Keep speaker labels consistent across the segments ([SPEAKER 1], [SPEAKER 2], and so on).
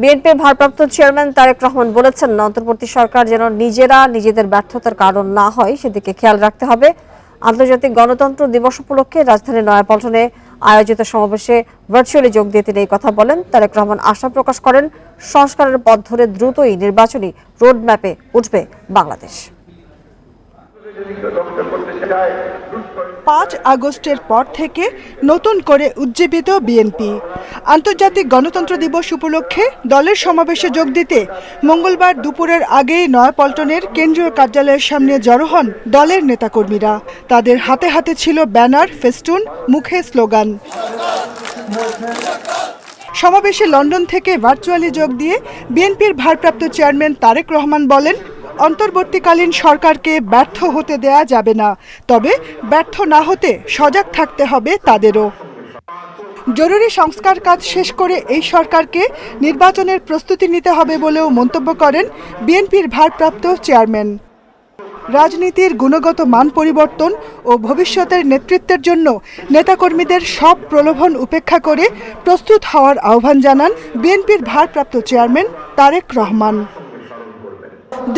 [SPEAKER 1] বিএনপির ভারপ্রাপ্ত চেয়ারম্যান তারেক রহমান বলেছেন অন্তর্বর্তী সরকার যেন নিজেরা নিজেদের ব্যর্থতার কারণ না হয় সেদিকে খেয়াল রাখতে হবে আন্তর্জাতিক গণতন্ত্র দিবস উপলক্ষে রাজধানী নয়াপল্টনে আয়োজিত সমাবেশে ভার্চুয়ালি যোগ দিয়ে তিনি এই কথা বলেন তারেক রহমান আশা প্রকাশ করেন সংস্কারের পথ ধরে দ্রুতই নির্বাচনী রোডম্যাপে উঠবে বাংলাদেশ
[SPEAKER 2] পাঁচ আগস্টের পর থেকে নতুন করে উজ্জীবিত বিএনপি আন্তর্জাতিক গণতন্ত্র দিবস উপলক্ষে দলের সমাবেশে যোগ দিতে মঙ্গলবার দুপুরের আগেই নয়াপল্টনের কেন্দ্রীয় কার্যালয়ের সামনে জড়ো হন দলের নেতাকর্মীরা তাদের হাতে হাতে ছিল ব্যানার ফেস্টুন মুখে স্লোগান সমাবেশে লন্ডন থেকে ভার্চুয়ালি যোগ দিয়ে বিএনপির ভারপ্রাপ্ত চেয়ারম্যান তারেক রহমান বলেন অন্তর্বর্তীকালীন সরকারকে ব্যর্থ হতে দেয়া যাবে না তবে ব্যর্থ না হতে সজাগ থাকতে হবে তাদেরও জরুরি সংস্কার কাজ শেষ করে এই সরকারকে নির্বাচনের প্রস্তুতি নিতে হবে বলেও মন্তব্য করেন বিএনপির ভারপ্রাপ্ত চেয়ারম্যান রাজনীতির গুণগত মান পরিবর্তন ও ভবিষ্যতের নেতৃত্বের জন্য নেতাকর্মীদের সব প্রলোভন উপেক্ষা করে প্রস্তুত হওয়ার আহ্বান জানান বিএনপির ভারপ্রাপ্ত চেয়ারম্যান তারেক রহমান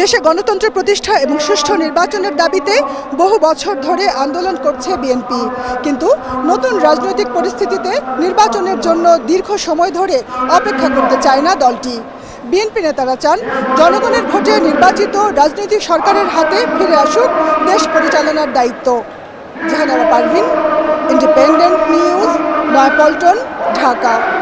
[SPEAKER 3] দেশে গণতন্ত্র প্রতিষ্ঠা এবং সুষ্ঠু নির্বাচনের দাবিতে বহু বছর ধরে আন্দোলন করছে বিএনপি কিন্তু নতুন রাজনৈতিক পরিস্থিতিতে নির্বাচনের জন্য দীর্ঘ সময় ধরে অপেক্ষা করতে চায় না দলটি বিএনপি নেতারা চান জনগণের ভোটে নির্বাচিত রাজনৈতিক সরকারের হাতে ফিরে আসুক দেশ পরিচালনার দায়িত্ব জাহানারা পারভিন ইন্ডিপেন্ডেন্ট নিউজ নয়পল্টন ঢাকা